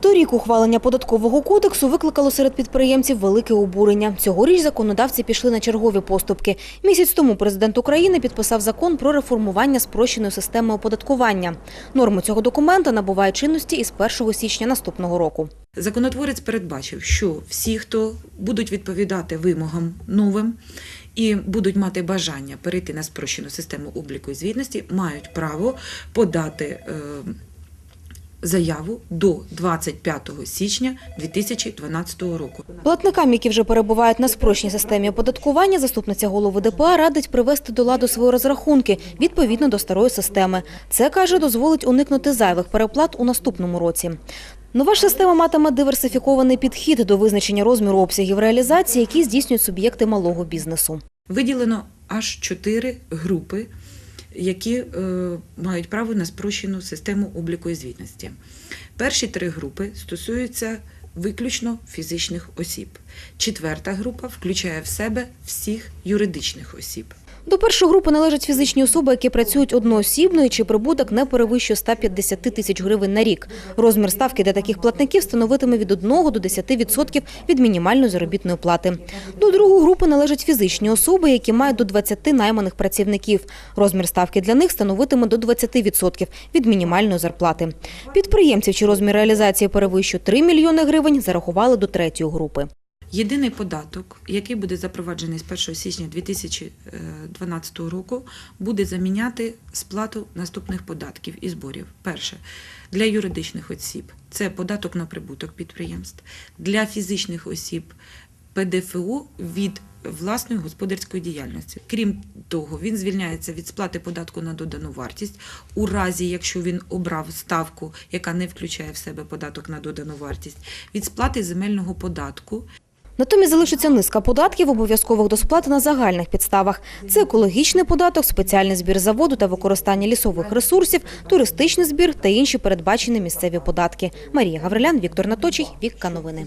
Торік ухвалення податкового кодексу викликало серед підприємців велике обурення. Цьогоріч законодавці пішли на чергові поступки. Місяць тому президент України підписав закон про реформування спрощеної системи оподаткування. Норми цього документа набувають чинності із 1 січня наступного року. Законотворець передбачив, що всі, хто будуть відповідати вимогам новим і будуть мати бажання перейти на спрощену систему обліку і звітності, мають право подати е, заяву до 25 січня 2012 року. Платникам, які вже перебувають на спрощеній системі оподаткування, заступниця голови ДПА радить привести до ладу свої розрахунки відповідно до старої системи. Це, каже, дозволить уникнути зайвих переплат у наступному році. Нова ж система матиме диверсифікований підхід до визначення розміру обсягів реалізації, які здійснюють суб'єкти малого бізнесу. Виділено аж чотири групи, які е, мають право на спрощену систему обліку і звітності. Перші три групи стосуються виключно фізичних осіб. Четверта група включає в себе всіх юридичних осіб. До першої групи належать фізичні особи, які працюють одноосібно і чий прибуток не перевищує 150 тисяч гривень на рік. Розмір ставки для таких платників становитиме від 1 до 10% від мінімальної заробітної плати. До другої групи належать фізичні особи, які мають до 20 найманих працівників. Розмір ставки для них становитиме до 20% від мінімальної зарплати. Підприємців, чи розмір реалізації перевищує 3 мільйони гривень, зарахували до третьої групи. Єдиний податок, який буде запроваджений з 1 січня 2012 року, буде заміняти сплату наступних податків і зборів. Перше для юридичних осіб це податок на прибуток підприємств, для фізичних осіб ПДФО від власної господарської діяльності. Крім того, він звільняється від сплати податку на додану вартість у разі, якщо він обрав ставку, яка не включає в себе податок на додану вартість, від сплати земельного податку Натомість залишиться низка податків, обов'язкових до сплати на загальних підставах. Це екологічний податок, спеціальний збір заводу та використання лісових ресурсів, туристичний збір та інші передбачені місцеві податки. Марія Гаврилян, Віктор Наточий, Вікка Новини.